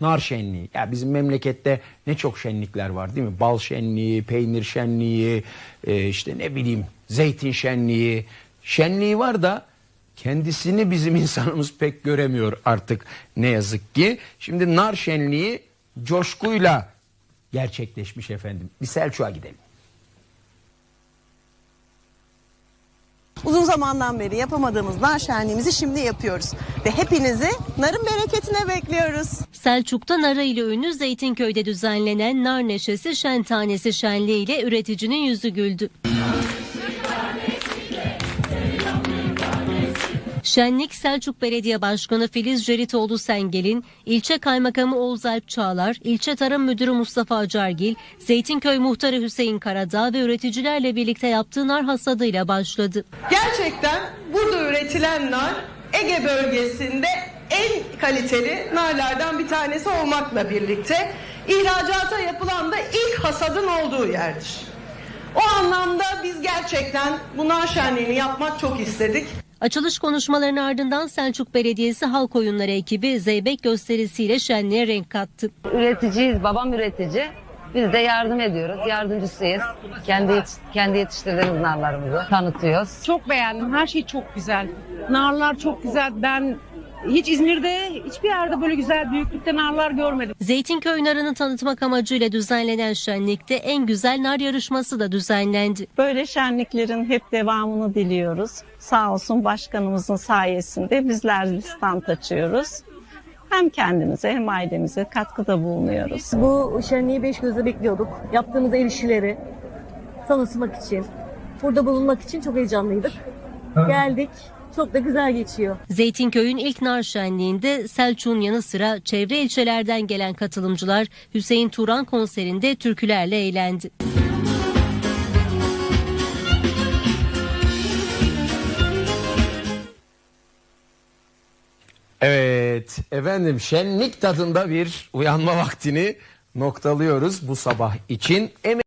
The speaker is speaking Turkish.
nar şenliği. Ya bizim memlekette ne çok şenlikler var değil mi? Bal şenliği, peynir şenliği, e, işte ne bileyim zeytin şenliği. Şenliği var da kendisini bizim insanımız pek göremiyor artık ne yazık ki. Şimdi nar şenliği coşkuyla gerçekleşmiş efendim. Bir Selçuk'a gidelim. Uzun zamandan beri yapamadığımız nar şenliğimizi şimdi yapıyoruz. Ve hepinizi narın bereketine bekliyoruz. Selçuk'ta nara ile ünlü Zeytinköy'de düzenlenen Nar Neşesi Şentanesi Şenliği ile üreticinin yüzü güldü. Şenlik Selçuk Belediye Başkanı Filiz Ceritoğlu Sengel'in, ilçe kaymakamı Oğuz Alp Çağlar, ilçe tarım müdürü Mustafa Acargil, Zeytinköy muhtarı Hüseyin Karadağ ve üreticilerle birlikte yaptığı nar hasadıyla başladı. Gerçekten burada üretilen nar Ege bölgesinde en kaliteli narlardan bir tanesi olmakla birlikte ihracata yapılan da ilk hasadın olduğu yerdir. O anlamda biz gerçekten bu nar şenliğini yapmak çok istedik. Açılış konuşmalarının ardından Selçuk Belediyesi Halk Oyunları ekibi Zeybek gösterisiyle şenliğe renk kattı. Üreticiyiz, babam üretici. Biz de yardım ediyoruz, yardımcısıyız. Kendi yetiş- kendi yetiştirdiğimiz narlarımızı tanıtıyoruz. Çok beğendim. Her şey çok güzel. Narlar çok güzel. Ben hiç İzmir'de hiçbir yerde böyle güzel büyüklükte narlar görmedim. Zeytinköy narını tanıtmak amacıyla düzenlenen şenlikte en güzel nar yarışması da düzenlendi. Böyle şenliklerin hep devamını diliyoruz. Sağ olsun başkanımızın sayesinde bizler bir stand açıyoruz. Hem kendimize hem ailemize katkıda bulunuyoruz. Bu şenliği beş gözle bekliyorduk. Yaptığımız el işleri tanıtmak için, burada bulunmak için çok heyecanlıydık. Geldik, çok da güzel geçiyor. Zeytinköy'ün ilk nar şenliğinde Selçuk'un yanı sıra çevre ilçelerden gelen katılımcılar Hüseyin Turan konserinde türkülerle eğlendi. Evet efendim şenlik tadında bir uyanma vaktini noktalıyoruz bu sabah için. Emek